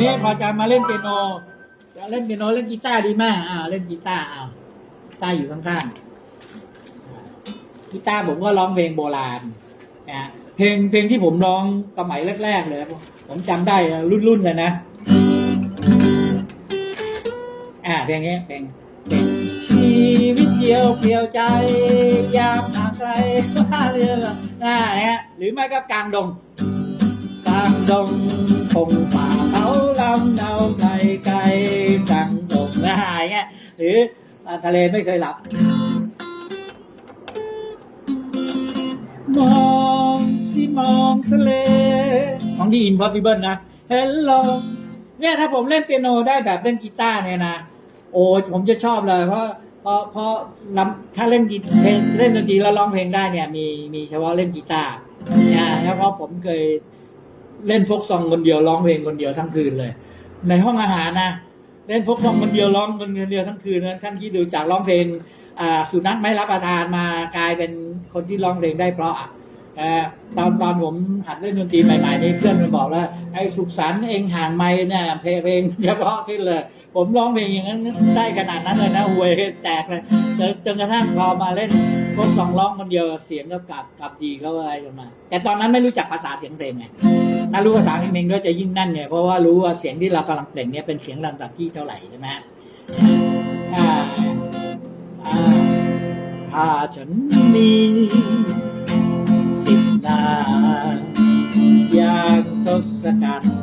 นี้พอจะมาเล่นเปียโนจะเล่นเปียโนเล่นกีตาร์ดีมากอ่าเล่นกีตาร์อ้ากีตาร์อยู่ข้างๆกีตาร์ผมก็ร้องเพลงโบราณนะเพลงเพลงที่ผมร้องสมัยแรกๆเลยผมจำได้รุ่นๆเลยนะอ่าเพลงนี้เพลงชีวิตเดียวเปลี่ยวใจยามห่างไกลว่าเรืออ่าเนี่ยหรือไม่ก็กลางดงกลางดงคงป่าเขาำเนาไกลไกลกลางดงนะฮะอย่างเงี้ยหรือทะเลไม่เคยหลับ มองสิมองทะเล ของที่ Impossible นะ Hello เนี่ยถ้าผมเล่นเปียโนได้แบบเล่นกีตาร์เนี่ยนะ โอ้ผมจะชอบเลยเพราะเพราะเพราะลำถ้าเล่นกีเพลงเล่นดนตรีแล้วร้องเพลงได้เนี่ยมีมีเฉพาะเล่นกีตาร์เนี่ยแล้วเพราะผมเคย เล่นฟกซองคนเดียวร้องเพลงคนเดียวทั้งคืนเลย ในห้องอาหารนะเล่นฟกซองคนเดียวร้องคนเดียวทั้งคืนนั้นท่านที่ดูจากร้องเพลงอ่าสุนัขไม่รับประทานมากลายเป็นคนที่ร้องเพลงได้เพราะอะ ตอนตอนผมหัดเล่นดนตรีใหม่ๆนี่เพื่อนมันบอกแล้วไอ้สุขสันต์เองห่างไม่เนี่ยเพลงเพลงเฉพาะขึ้นเลย ผมร้องเพลงอย่างนั้นได้ขนาดนั้นเลยนะหวยแตกเลยจนกระทั่งพอมาเล่นพวกสองร้องคนเดียวเสียงก็กลับกลับดีเขาอะไรกันมา แต่ตอนนั้นไม่รู้จักภาษาเสียงเพลงไงถ้ารู้ภาษาเพลงก็จะยิ่งนั่นเนี่ยเพราะว่ารู้ว่าเสียงที่เรากำลังเปล่งเนี่ยเป็นเสียงลำดับที่เท่าไหร่ใช่ไหมอ่าอ่าถ้าฉันมี สิบนาอย่างทศกัณฐ์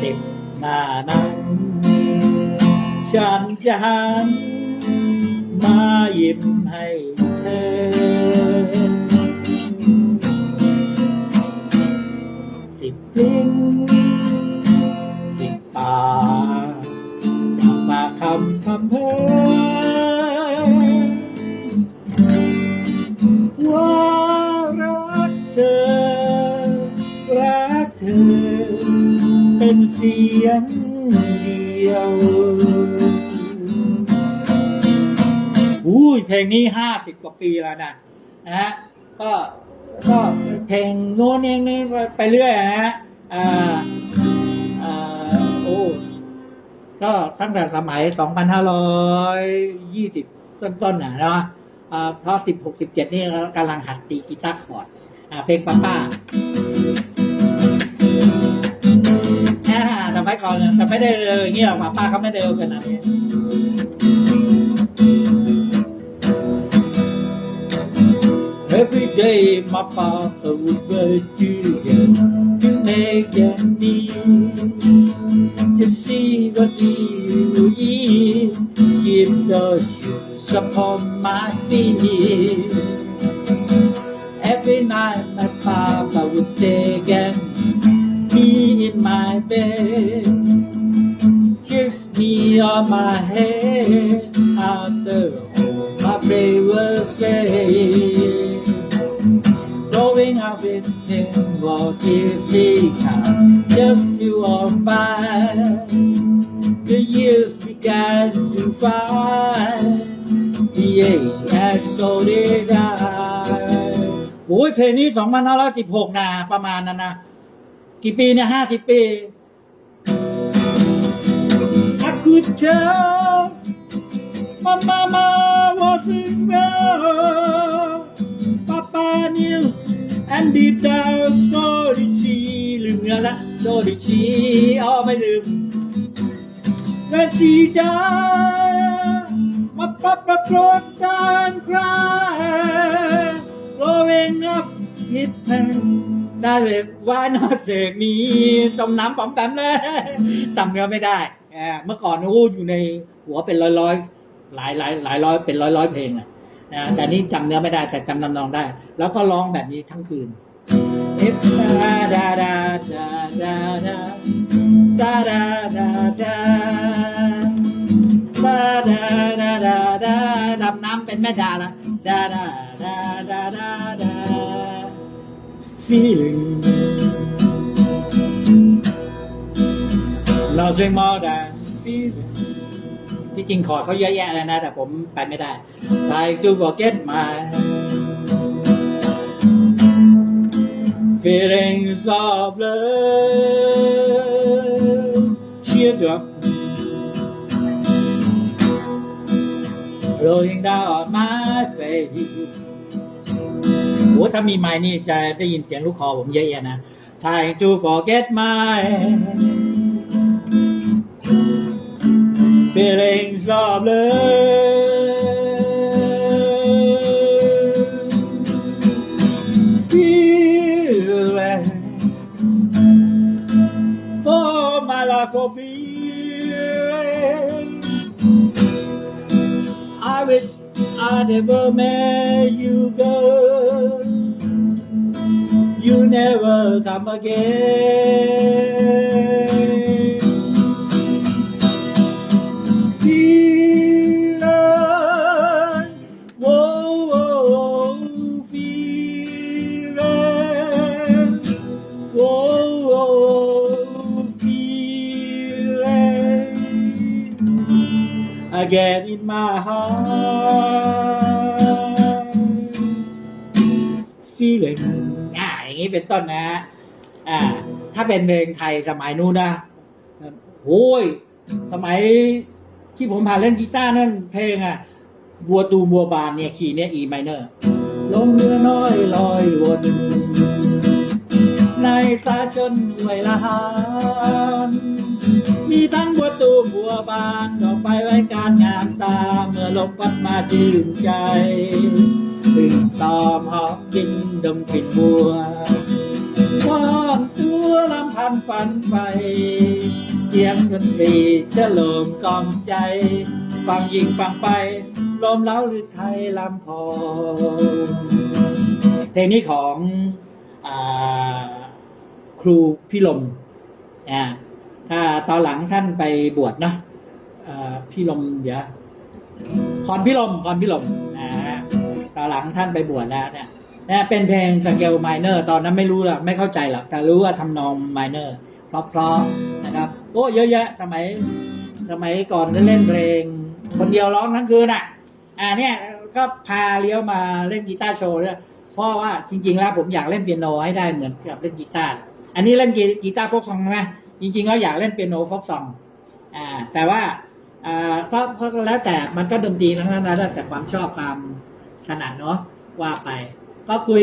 สิบหน้านั้นฉันจะหันมายิ้มให้เธอสิบลิ้นสิบปาจากปาคำคำเพ้อ สียงเดียวอุ้ยเพลงนี้ห้าสิบกว่าปีแล้วนะนะฮะก็ก็เพลงโน้นเองนี่ไปเรื่อยนะฮะอ่าอ่าโอ้ก็ตั้งแต่สมัย 2520 ต้นๆน่ะเนาะอ่าเพราะสิบหกสิบเจ็ดนี่กำลังหัดตีกีตาร์คอร์ดอ่าเพลงป้าป้า ก่อนแต่ไม่ได้เร็วอย่างเงี้ยหรอกป้าป้าเขาไม่ได้เร็วขนาดนี้ Every day my father would work together to make ends meet to see what he will eat, keep the shoes upon my feet. Every night my papa would take and me in my bed, kiss me on my head after all my brave will say. Growing up with him, what is he kind? Just to on by. The years began to fly. Yeah, and so did I. โอ้ยเพลงนี้สองพันะ ประมาณนั้นนะ กี่ปีเนี่ยห้าสิบปี I could tell my mama wasn't well Papa knew and did that so did she ลืมเนื้อละ so did she อ๋อไม่ลืม When she died my papa broke down crying growing up his hand ได้เลยว่า นอเสกนี้จมน้ำปอมแปมเลยจำเนื้อไม่ได้ เมื่อก่อนโอ้อยู่ในหัวเป็นร้อยร้อยๆหลายหลายหลายร้อยเป็นร้อยร้อยเพลงอะนะแต่นี่จำเนื้อไม่ได้แต่จำนำนองได้ แล้วก็ร้องแบบนี้ทั้งคืน If da da da da da da da da da da da da da da da ดำน้ำเป็นแม่ดาละ da da da da da da feeling nothing more than feeling ที่จริงคอร์ดเขาเยอะแยะเลยนะ แต่ผมไปไม่ได้ try to forget my feelings of love teardrop rolling down my face โอ้ถ้ามีไม้นี่จะได้ยินเสียงลูกคอผมเยอะแยะนะ Trying to forget my life for feeling. I wish I never met you, girl. You never come again. Feeling, whoa, whoa, whoa, feeling, whoa, whoa, Again in my heart feeling อ่าอย่างนี้เป็นต้นนะ อ่า ถ้าเป็นเพลงไทยสมัยนู้นนะโอ้ย สมัยที่ผมผ่านเล่นกีตาร์นั่นเพลงอะ บัวตูบัวบานเนี่ย คีย์เนี่ย E minor ลงเรือน้อยลอยวน ในตาชนห้วยละหานมีทั้งบัวตูมบัวบานดอกไปไว้การงานตา เมื่อลมพัดมาชื่นใจตึงตอมหอบกินดมกลิ่นบัวซ่อนตัวลำพันฝันไปเสียงดนตรีจะโลมกล่อมใจ ฟังยิงฟังไปลมเล้าหรือไทยลำพองเพลงนี้ของ ครูพี่ลมอ่าถ้าตอนหลังท่านไปบวชเนะพี่ลมเดี๋ยวพรพี่ลมพรพี่ลมอ่าตอนหลังท่านไปบวชแล้วเนี่ยเนี่ยเป็นเพลงสเกลไมเนอร์ตอนนั้นไม่รู้หรอกไม่เข้าใจหรอกแต่รู้ว่าทำนองไมเนอร์เพราะๆนะครับ โอ้เยอะแยะสมัยสมัยก่อนเล่นเพลง คนเดียวร้องทั้งคืนอะ อ่าเนี่ยก็พาเลี้ยวมาเล่นกีตาร์โชว์ด้วยเพราะว่าจริงๆแล้วผมอยากเล่นเปียโนให้ได้เหมือนกับเล่นกีตาร์ อันนี้เล่นกีกีตาร์โฟกซองนะจริงๆแล้วอยากเล่นเปียโนโฟกซองอ่าแต่ว่าอ่าเพราะเพราะแล้วแต่มันก็ดนตรีทั้งนั้นนะแล้วแต่ความชอบความถนัดเนาะว่าไปก็คุย